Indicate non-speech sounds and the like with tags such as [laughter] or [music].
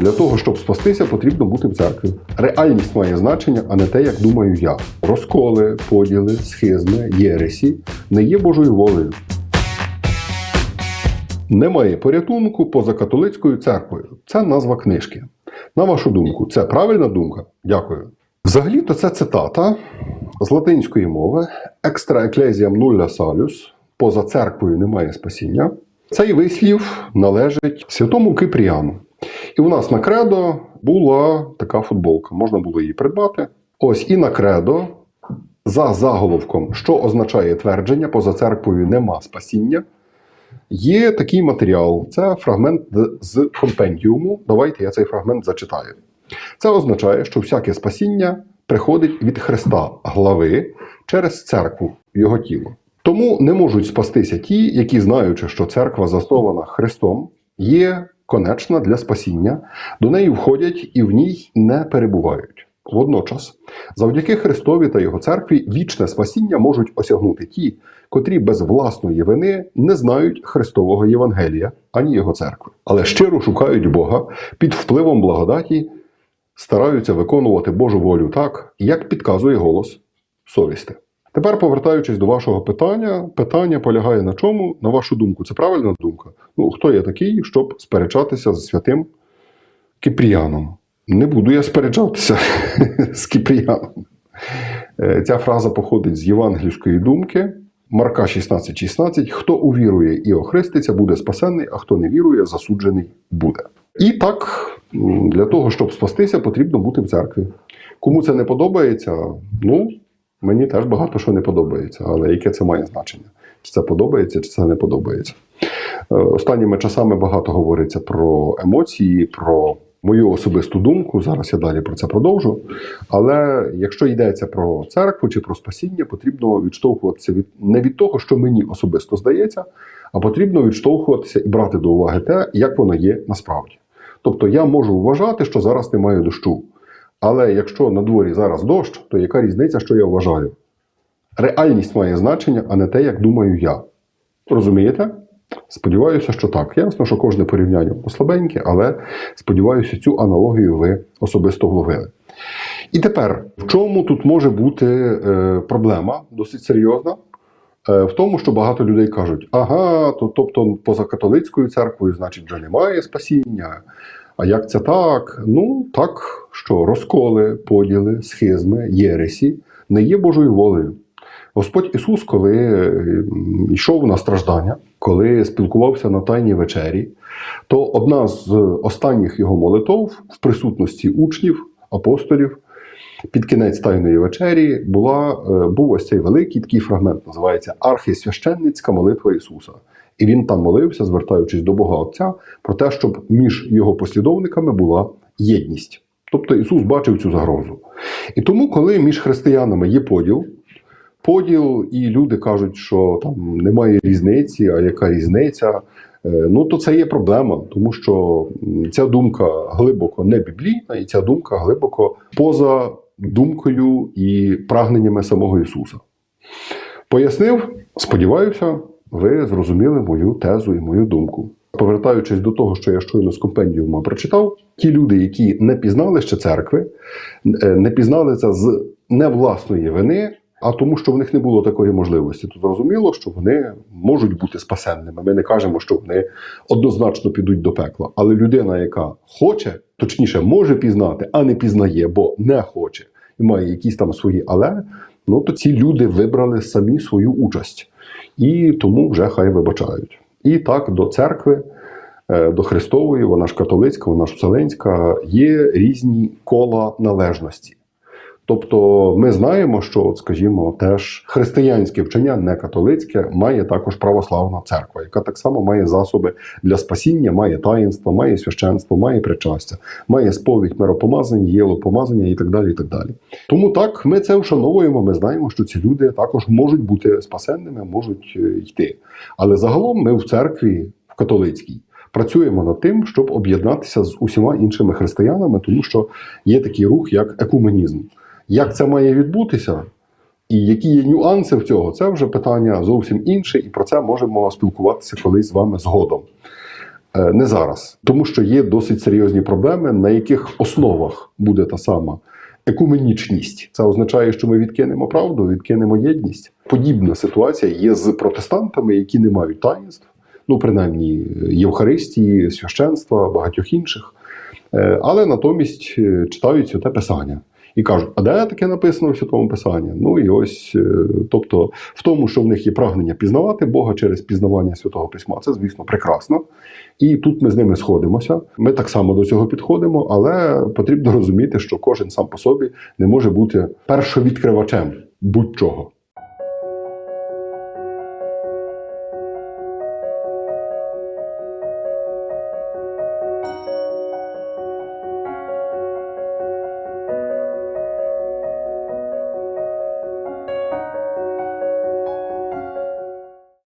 Для того, щоб спастися, потрібно бути в церкві. Реальність має значення, а не те, як думаю я. Розколи, поділи, схизми, єресі не є Божою волею. Немає порятунку поза католицькою церквою. Це назва книжки. На вашу думку, це правильна думка? Дякую. Взагалі-то це цитата з латинської мови Екстра еклезіам нуля салюс. Поза церквою немає спасіння. Цей вислів належить святому Кипріану. І у нас на кредо була така футболка. Можна було її придбати. Ось і на кредо за заголовком, що означає твердження, поза церквою нема спасіння. Є такий матеріал. Це фрагмент з компендіуму. Давайте я цей фрагмент зачитаю. Це означає, що всяке спасіння приходить від Христа, глави, через церкву, його тіло. Тому не можуть спастися ті, які, знаючи, що церква заснована Христом, є конечна для спасіння, до неї входять і в ній не перебувають. Водночас, завдяки Христові та його церкві, вічне спасіння можуть осягнути ті, котрі без власної вини не знають Христового Євангелія ані його церкви, але щиро шукають Бога під впливом благодаті, стараються виконувати Божу волю так, як підказує голос совісти. Тепер, повертаючись до вашого питання, питання полягає на чому, на вашу думку, це правильна думка? Ну, хто я такий, щоб сперечатися з святим Кипріаном? Не буду я сперечатися [laughs] з Кипріаном. Е, Ця фраза походить з євангельської думки. Марка 16,16. 16. Хто увірує і охреститься, буде спасенний, а хто не вірує, засуджений буде. І так, для того, щоб спастися, потрібно бути в церкві. Кому це не подобається, ну, мені теж багато що не подобається, але яке це має значення? Чи це подобається, чи це не подобається. Е, Останніми часами багато говориться про емоції, про мою особисту думку. Зараз я далі про це продовжу. Але якщо йдеться про церкву чи про спасіння, потрібно відштовхуватися від не від того, що мені особисто здається, а потрібно відштовхуватися і брати до уваги те, як воно є насправді. Тобто я можу вважати, що зараз немає дощу. Але якщо на дворі зараз дощ, то яка різниця, що я вважаю? Реальність має значення, а не те, як думаю я. Розумієте? Сподіваюся, що так. Ясно, що кожне порівняння послабеньке, але сподіваюся, цю аналогію ви особисто вловили. І тепер, в чому тут може бути е, проблема досить серйозна? Е, в тому, що багато людей кажуть: ага, то, тобто поза католицькою церквою, значить, вже немає спасіння. А як це так? Ну, так, що розколи, поділи, схизми, єресі не є Божою волею. Господь Ісус, коли е, йшов на страждання, коли спілкувався на Тайній вечері, то одна з останніх його молитов в присутності учнів, апостолів, під кінець Тайної вечері була, е, був ось цей великий такий фрагмент, називається Архісвященницька молитва Ісуса. І він там молився, звертаючись до Бога Отця, про те, щоб між його послідовниками була єдність. Тобто Ісус бачив цю загрозу. І тому, коли між християнами є поділ, поділ, і люди кажуть, що там немає різниці, а яка різниця, ну то це є проблема, тому що ця думка глибоко не біблійна, і ця думка глибоко поза думкою і прагненнями самого Ісуса. Пояснив, сподіваюся, ви зрозуміли мою тезу і мою думку. Повертаючись до того, що я щойно з компендіума прочитав, ті люди, які не пізнали ще церкви, е, не пізнали це з не власної вини, а тому, що в них не було такої можливості, то зрозуміло, що вони можуть бути спасенними. Ми не кажемо, що вони однозначно підуть до пекла. Але людина, яка хоче, точніше, може пізнати, а не пізнає, бо не хоче, і має якісь там свої але, ну то ці люди вибрали самі свою участь. І тому вже хай вибачають. І так до церкви, е, до Христової, вона ж католицька, вона ж вселенська, є різні кола належності. Тобто ми знаємо, що, от, скажімо, теж християнське вчення, не католицьке, має також православна церква, яка так само має засоби для спасіння, має таїнство, має священство, має причастя, має сповідь миропомазання, єлопомазання і так далі. і так далі. Тому так ми це вшановуємо. Ми знаємо, що ці люди також можуть бути спасенними, можуть е, йти. Але загалом ми в церкві, в католицькій. Працюємо над тим, щоб об'єднатися з усіма іншими християнами, тому що є такий рух, як екуменізм. Як це має відбутися, і які є нюанси в цього, це вже питання зовсім інше, і про це можемо спілкуватися колись з вами згодом. Е, Не зараз, тому що є досить серйозні проблеми, на яких основах буде та сама екуменічність. Це означає, що ми відкинемо правду, відкинемо єдність. Подібна ситуація є з протестантами, які не мають таїнств, ну принаймні Євхаристії, священства, багатьох інших. Е, Але натомість е, читають святе писання і кажуть, а де таке написано в святому писанні? Ну і ось, е, тобто, в тому, що в них є прагнення пізнавати Бога через пізнавання святого письма, це звісно прекрасно. І тут ми з ними сходимося. Ми так само до цього підходимо, але потрібно розуміти, що кожен сам по собі не може бути першовідкривачем будь-чого.